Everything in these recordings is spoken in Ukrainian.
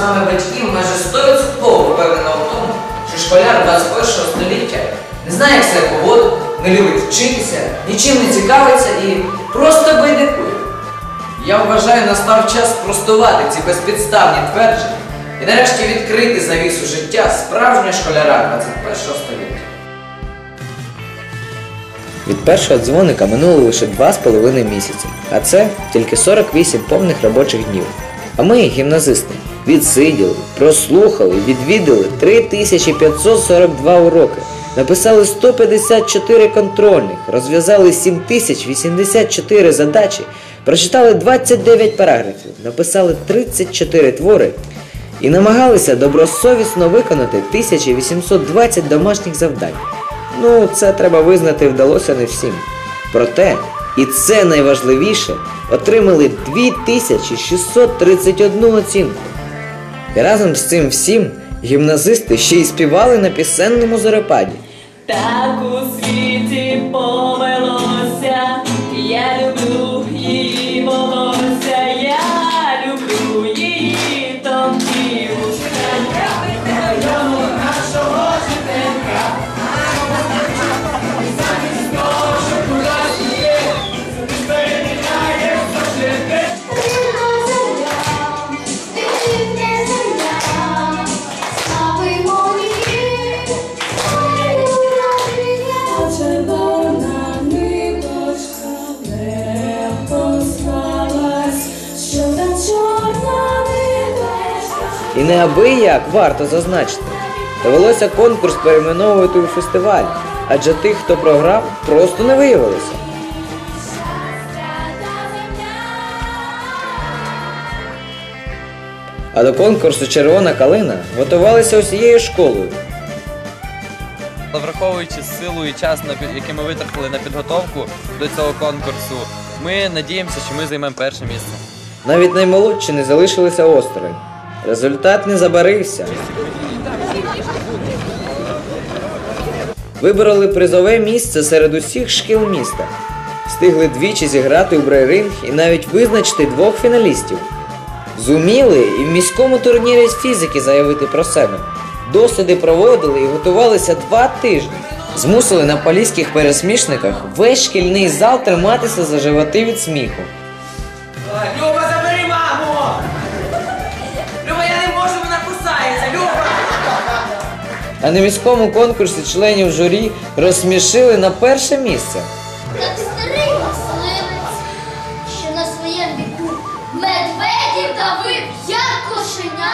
вами батьків майже 100% впевнено в тому, що школяр 21 століття не знає як себе поводу, не любить вчитися, нічим не цікавиться і просто байдикує. Я вважаю, настав час спростувати ці безпідставні твердження і нарешті відкрити завісу життя справжнього школяра 21 століття. Від першого дзвоника минуло лише 2,5 місяці, а це тільки 48 повних робочих днів. А ми, гімназисти, відсиділи, прослухали, відвідали 3542 уроки, написали 154 контрольних, розв'язали 7084 задачі, прочитали 29 параграфів, написали 34 твори і намагалися добросовісно виконати 1820 домашніх завдань. Ну, це треба визнати, вдалося не всім. Проте, і це найважливіше, отримали 2631 оцінку. Разом з цим всім гімназисти ще й співали на пісенному зарепаді. Так у світі повелося, І неабияк варто зазначити. Довелося конкурс перейменовувати у фестиваль, адже тих, хто програв, просто не виявилося. А до конкурсу Червона калина готувалися усією школою. Враховуючи силу і час, який ми витратили на підготовку до цього конкурсу, ми надіємося, що ми займемо перше місце. Навіть наймолодші не залишилися осторонь. Результат не забарився. Вибороли призове місце серед усіх шкіл міста. Встигли двічі зіграти у брейринг і навіть визначити двох фіналістів. Зуміли і в міському турнірі з фізики заявити про себе. Досліди проводили і готувалися два тижні. Змусили на поліських пересмішниках весь шкільний зал триматися за животи від сміху. А на міському конкурсі членів журі розсмішили на перше місце. Як старий мисливець, що на своєму віку медведів давив, як кошеня.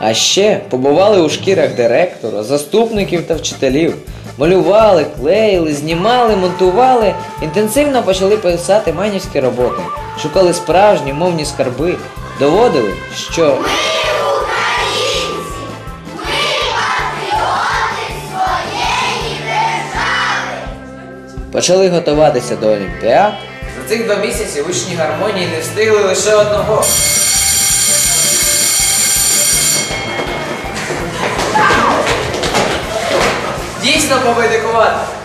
А ще побували у шкірах директора, заступників та вчителів. Малювали, клеїли, знімали, монтували, інтенсивно почали писати майнівські роботи, шукали справжні мовні скарби, доводили, що почали готуватися до Олімпіад. За цих два місяці учні гармонії не встигли лише одного. Дійсно победикувати.